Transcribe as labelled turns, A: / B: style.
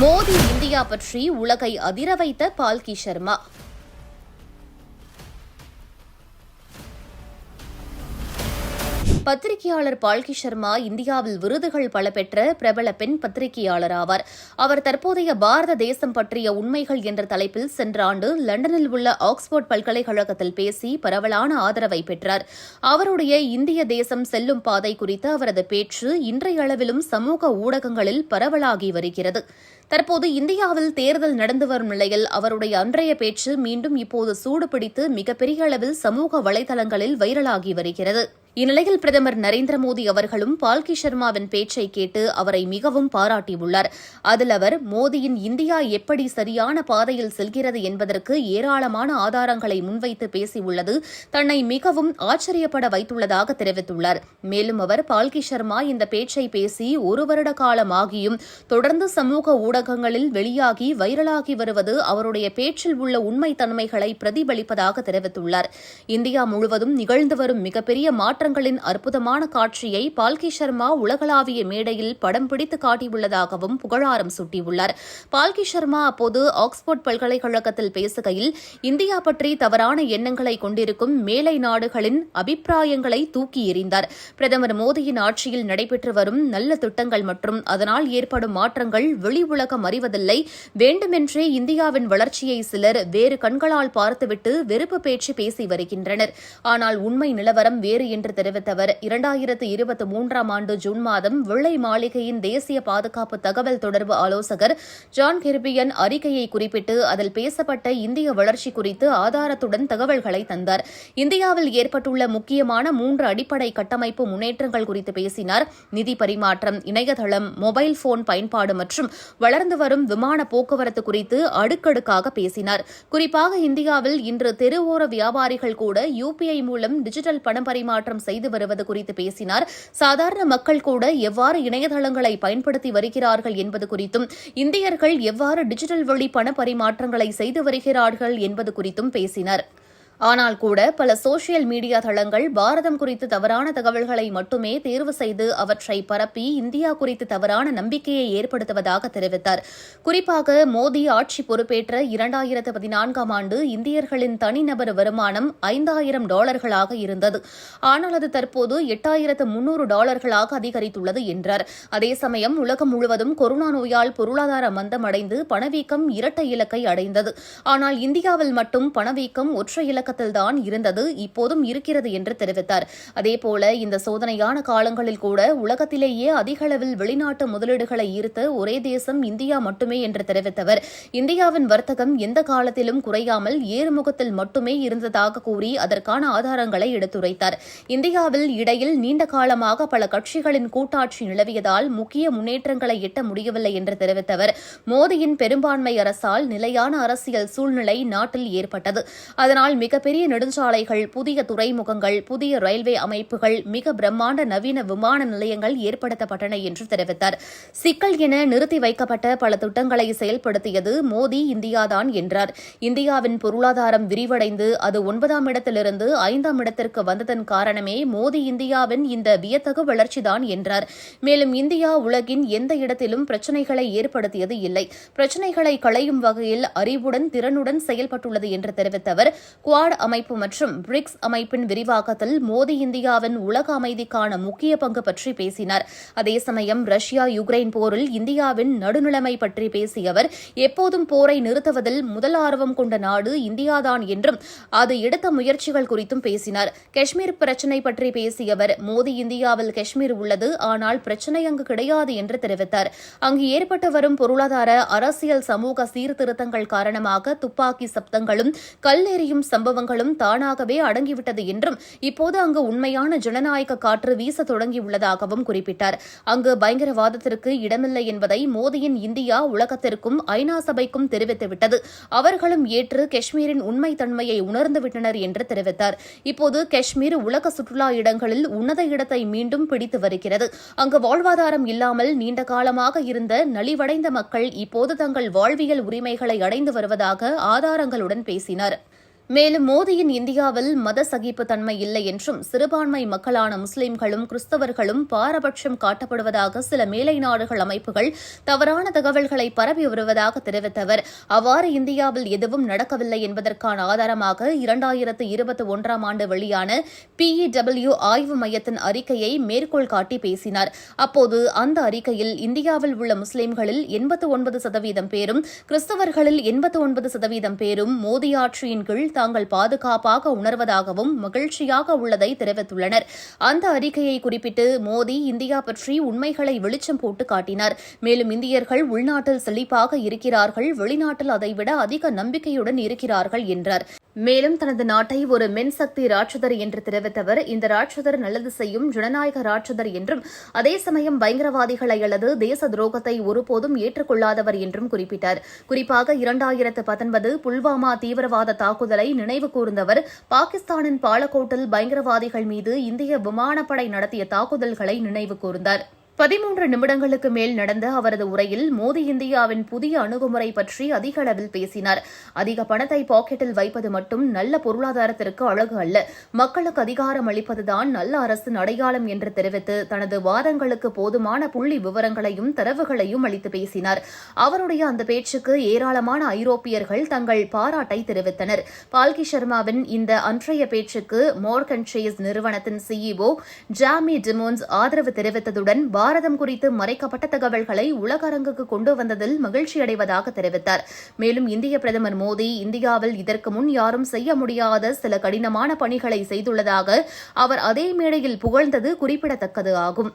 A: Modi India பற்றி உலகை அதிர வைத்த பால்கி சர்மா பத்திரிகையாளர் பால்கி சர்மா இந்தியாவில் விருதுகள் பல பெற்ற பிரபல பெண் பத்திரிகையாளர் ஆவார். அவர் தற்போதைய பாரத தேசம் பற்றிய உண்மைகள் என்ற தலைப்பில் சென்ற ஆண்டு லண்டனில் உள்ள ஆக்ஸ்போர்ட் பல்கலைக்கழகத்தில் பேசி பரவலான ஆதரவை பெற்றார். அவருடைய இந்திய தேசம் செல்லும் பாதை குறித்த அவரது பேச்சு இன்றைய அளவிலும் சமூக ஊடகங்களில் பரவலாகி வருகிறது. தற்போது இந்தியாவில் தேர்தல் நடந்து வரும் நிலையில் அவருடைய அன்றைய பேச்சு மீண்டும் இப்போது சூடுபிடித்து மிகப்பெரிய அளவில் சமூக வலைதளங்களில் வைரலாகி வருகிறது. இந்நிலையில் பிரதமர் நரேந்திர மோடி அவர்களும் பால்கி சர்மாவின் பேச்சை கேட்டு அவரை மிகவும் பாராட்டியுள்ளார். அதில் அவர் மோடியின் இந்தியா எப்படி சரியான பாதையில் செல்கிறது என்பதற்கு ஏராளமான ஆதாரங்களை முன்வைத்து பேசியுள்ளது. தன்னை மிகவும் ஆச்சரியப்பட வைத்துள்ளதாக தெரிவித்துள்ளார். மேலும் அவர் பால்கி சர்மா இந்த பேச்சை பேசி ஒரு வருட காலமாகியும் தொடர்ந்து சமூக ஊடகங்களில் வெளியாகி வைரலாகி வருவது அவருடைய பேச்சில் உள்ள உண்மைத்தன்மைகளை பிரதிபலிப்பதாக தெரிவித்துள்ளார். இந்தியா முழுவதும் நிகழ்ந்து வரும் மிகப்பெரிய மாற்றங்களின் அற்புதமான காட்சியை பால்கி சர்மா உலகளாவிய மேடையில் படம் பிடித்து காட்டியுள்ளதாகவும் புகழாரம் சூட்டியுள்ளார். பால்கி சர்மா அப்போது ஆக்ஸ்போர்ட் பல்கலைக்கழகத்தில் பேசுகையில் இந்தியா பற்றி தவறான எண்ணங்களை கொண்டிருக்கும் மேலை நாடுகளின் அபிப்பிராயங்களை தூக்கி எறிந்தார். பிரதமர் மோடியின் ஆட்சியில் நடைபெற்று வரும் நல்ல திட்டங்கள் மற்றும் அதனால் ஏற்படும் மாற்றங்கள் வெளி உலகம் அறிவதில்லை. வேண்டுமென்றே இந்தியாவின் வளர்ச்சியை சிலர் வேறு கண்களால் பார்த்துவிட்டு வெறுப்பு பேச்சு பேசி வருகின்றனர். ஆனால் உண்மை நிலவரம் வேறு என்று தெரிவித்த அவர் இரண்டாயிரத்து இருபத்தி மூன்றாம் ஆண்டு ஜூன் மாதம் வெள்ளை மாளிகையின் தேசிய பாதுகாப்பு தகவல் தொடர்பு ஆலோசகர் ஜான் கெர்பியன் அறிக்கையை குறிப்பிட்டு அதில் பேசப்பட்ட இந்திய வளர்ச்சி குறித்து ஆதாரத்துடன் தகவல்களை தந்தார். இந்தியாவில் ஏற்பட்டுள்ள முக்கியமான மூன்று அடிப்படை கட்டமைப்பு முன்னேற்றங்கள் குறித்து பேசினார். நிதி பரிமாற்றம் இணையதளம் மொபைல் போன் பயன்பாடு மற்றும் வளர்ந்து வரும் விமான போக்குவரத்து குறித்து அடுக்கடுக்காக பேசினார். குறிப்பாக இந்தியாவில் இன்று தெருவோர வியாபாரிகள் கூட யுபிஐ மூலம் டிஜிட்டல் பணம் பரிமாற்றம் செய்து வருவது குறித்து பேசினார். சாதாரண மக்கள் கூட எவ்வாறு இணையதளங்களை பயன்படுத்தி வருகிறார்கள் என்பது குறித்தும் இந்தியர்கள் எவ்வாறு டிஜிட்டல் வழி பண பரிமாற்றங்களை செய்து வருகிறார்கள் என்பது குறித்தும் பேசினார். ஆனால் கூட பல சோசியல் மீடியா தளங்கள் பாரதம் குறித்து தவறான தகவல்களை மட்டுமே தேர்வு செய்து அவற்றை பரப்பி இந்தியா குறித்து தவறான நம்பிக்கையை ஏற்படுத்துவதாக தெரிவித்தார். குறிப்பாக மோடி ஆட்சி பொறுப்பேற்ற இரண்டாயிரத்து பதினான்காம் ஆண்டு இந்தியர்களின் தனிநபர் வருமானம் ஐந்தாயிரம் டாலர்களாக இருந்தது. ஆனால் அது தற்போது எட்டாயிரத்து முன்னூறு டாலர்களாக அதிகரித்துள்ளது என்றார். அதே சமயம் உலகம் முழுவதும் கொரோனா நோயால் பொருளாதார மந்தம் அடைந்து பணவீக்கம் இரட்டை இலக்கை அடைந்தது. ஆனால் இந்தியாவில் மட்டும் பணவீக்கம் ஒற்றை இலக்க பழக்கத்தில்தான் இருந்தது இப்போதும் இருக்கிறது என்று தெரிவித்தார். அதேபோல இந்த சோதனையான காலங்களில் கூட உலகத்திலேயே அதிகளவில் வெளிநாட்டு முதலீடுகளை ஈர்த்து ஒரே தேசம் இந்தியா மட்டுமே என்று தெரிவித்தவர். இந்தியாவின் வர்த்தகம் எந்த காலத்திலும் குறையாமல் ஏறுமுகத்தில் மட்டுமே இருந்ததாக கூறி அதற்கான ஆதாரங்களை எடுத்துரைத்தார். இந்தியாவில் இடையில் நீண்ட காலமாக பல கட்சிகளின் கூட்டாட்சி நிலவியதால் முக்கிய முன்னேற்றங்களை எட்ட முடியவில்லை என்று தெரிவித்தவர். மோடியின் பெரும்பான்மை அரசால் நிலையான அரசியல் சூழ்நிலை நாட்டில் ஏற்பட்டது. அதனால் மிக மிகப்பெரிய நெடுஞ்சாலைகள் புதிய துறைமுகங்கள் புதிய ரயில்வே அமைப்புகள் மிக பிரம்மாண்ட நவீன விமான நிலையங்கள் ஏற்படுத்தப்பட்டன என்று தெரிவித்தார். சிக்கல் என நிறுத்தி வைக்கப்பட்ட பல திட்டங்களை செயல்படுத்தியது மோடி இந்தியாதான் என்றார். இந்தியாவின் பொருளாதாரம் விரிவடைந்து அது ஒன்பதாம் இடத்திலிருந்து ஐந்தாம் இடத்திற்கு வந்ததன் காரணமே மோடி இந்தியாவின் இந்த வியத்தகு வளர்ச்சிதான் என்றார். மேலும் இந்தியா உலகின் எந்த இடத்திலும் பிரச்சினைகளை ஏற்படுத்தியது இல்லை. பிரச்சினைகளை களையும் வகையில் அறிவுடன் திறனுடன் செயல்பட்டுள்ளது என்று தெரிவித்த அவர் குவாட் அமைப்பு மற்றும் பிரிக்ஸ் அமைப்பின் விரிவாக்கத்தில் மோடி இந்தியாவின் உலக அமைதிக்கான முக்கிய பங்கு பற்றி பேசினார். அதே சமயம் ரஷ்யா யுக்ரைன் போரில் இந்தியாவின் நடுநிலைமை பற்றி பேசிய அவர் எப்போதும் போரை நிறுத்துவதில் முதல் ஆர்வம் கொண்ட நாடு இந்தியாதான் என்றும் அது எடுத்த முயற்சிகள் குறித்தும் பேசினார். காஷ்மீர் பிரச்சினை பற்றி பேசிய அவர் மோடி இந்தியாவில் காஷ்மீர் உள்ளது ஆனால் பிரச்சினை அங்கு கிடையாது என்று தெரிவித்தார். அங்கு ஏற்பட்டு வரும் பொருளாதார அரசியல் சமூக சீர்திருத்தங்கள் காரணமாக துப்பாக்கி சப்தங்களும் கல்லெறியும் சம்பவம் சம்பவங்களும் தானாகவே அடங்கிவிட்டது என்றும் இப்போது அங்கு உண்மையான ஜனநாயக காற்று வீச தொடங்கியுள்ளதாகவும் குறிப்பிட்டார். அங்கு பயங்கரவாதத்திற்கு இடமில்லை என்பதை மோடியின் இந்தியா உலகத்திற்கும் ஐநா சபைக்கும் தெரிவித்துவிட்டது. அவர்களும் ஏற்று காஷ்மீரின் உண்மை தன்மையை உணர்ந்துவிட்டனர் என்று தெரிவித்தார். இப்போது காஷ்மீர் உலக சுற்றுலா இடங்களில் உன்னத இடத்தை மீண்டும் பிடித்து வருகிறது. அங்கு வாழ்வாதாரம் இல்லாமல் நீண்ட காலமாக இருந்த நலிவடைந்த மக்கள் இப்போது தங்கள் வாழ்வியல் உரிமைகளை அடைந்து வருவதாக ஆதாரங்களுடன் பேசினாா் மேலும் மோடியின் இந்தியாவில் மத சகிப்பு தன்மை இல்லை என்றும் சிறுபான்மை மக்களான முஸ்லிம்களும் கிறிஸ்தவர்களும் பாரபட்சம் காட்டப்படுவதாக சில மேலை நாடுகள் அமைப்புகள் தவறான தகவல்களை பரப்பி வருவதாக தெரிவித்த அவர் அவ்வாறு இந்தியாவில் எதுவும் நடக்கவில்லை என்பதற்கான ஆதாரமாக இரண்டாயிரத்து இருபத்தி ஒன்றாம் ஆண்டு வெளியான பிஇடபிள்யூ ஆய்வு மையத்தின் அறிக்கையை மேற்கோள் காட்டி பேசினார். அப்போது அந்த அறிக்கையில் இந்தியாவில் உள்ள முஸ்லிம்களில் எண்பத்து ஒன்பது சதவீதம் பேரும் கிறிஸ்தவர்களில் எண்பத்து ஒன்பது சதவீதம் பேரும் மோடி ஆட்சியின் கீழ் தாங்கள் பாதுகாப்பாக உணர்வதாகவும் மகிழ்ச்சியாக உள்ளதை தெரிவித்துள்ளனர். அந்த அறிக்கையை குறிப்பிட்டு மோடி இந்தியா பற்றி உண்மைகளை வெளிச்சம் போட்டு காட்டினார். மேலும் இந்தியர்கள் உள்நாட்டில் செழிப்பாக இருக்கிறார்கள் வெளிநாட்டில் அதைவிட அதிக நம்பிக்கையுடன் இருக்கிறார்கள் என்றார். மேலும் தனது நாட்டை ஒரு மென்சக்தி ராட்சதர் என்று தெரிவித்தவர் இந்த ராட்சதர் நல்லது செய்யும் ஜனநாயக ராட்சதர் என்றும் அதே சமயம் பயங்கரவாதிகளை அல்லது தேச துரோகத்தை ஒருபோதும் ஏற்றுக்கொள்ளாதவர் என்றும் குறிப்பிட்டார். குறிப்பாக இரண்டாயிரத்து பத்தொன்பது புல்வாமா தீவிரவாத தாக்குதலை நினைவு கூர்ந்தவர் பாகிஸ்தானின் பாலக்கோட்டில் பயங்கரவாதிகள் மீது இந்திய விமானப்படை நடத்திய தாக்குதல்களை நினைவு கூர்ந்தாா் பதிமூன்று நிமிடங்களுக்கு மேல் நடந்த அவரது உரையில் மோடி இந்தியாவின் புதிய அணுகுமுறை பற்றி அதிக அளவில் பேசினார். அதிக பணத்தை பாக்கெட்டில் வைப்பது மட்டும் நல்ல பொருளாதாரத்திற்கு அழகு அல்ல. மக்களுக்கு அதிகாரம் அளிப்பதுதான் நல்ல அரசின் அடையாளம் என்று தெரிவித்து தனது வாதங்களுக்கு போதுமான புள்ளி விவரங்களையும் தரவுகளையும் அளித்து பேசினார். அவருடைய அந்த பேச்சுக்கு ஏராளமான ஐரோப்பியர்கள் தங்கள் பாராட்டை தெரிவித்தனர். பால்கி சர்மாவின் இந்த அன்றைய பேச்சுக்கு மோர்கன் சேஸ் நிறுவனத்தின் சிஇஓ ஜாமி டிமோன்ஸ் ஆதரவு தெரிவித்ததுடன் பாரதம் குறித்து மறைக்கப்பட்ட தகவல்களை உலக அரங்குக்கு கொண்டு வந்ததில் மகிழ்ச்சியடைவதாக தெரிவித்தார். மேலும் இந்திய பிரதமர் மோடி இந்தியாவில் இதற்கு முன் யாரும் செய்ய முடியாத சில கடினமான பணிகளை செய்துள்ளதாக அவர் அதே மேடையில் புகழ்ந்தது குறிப்பிடத்தக்கது ஆகும்.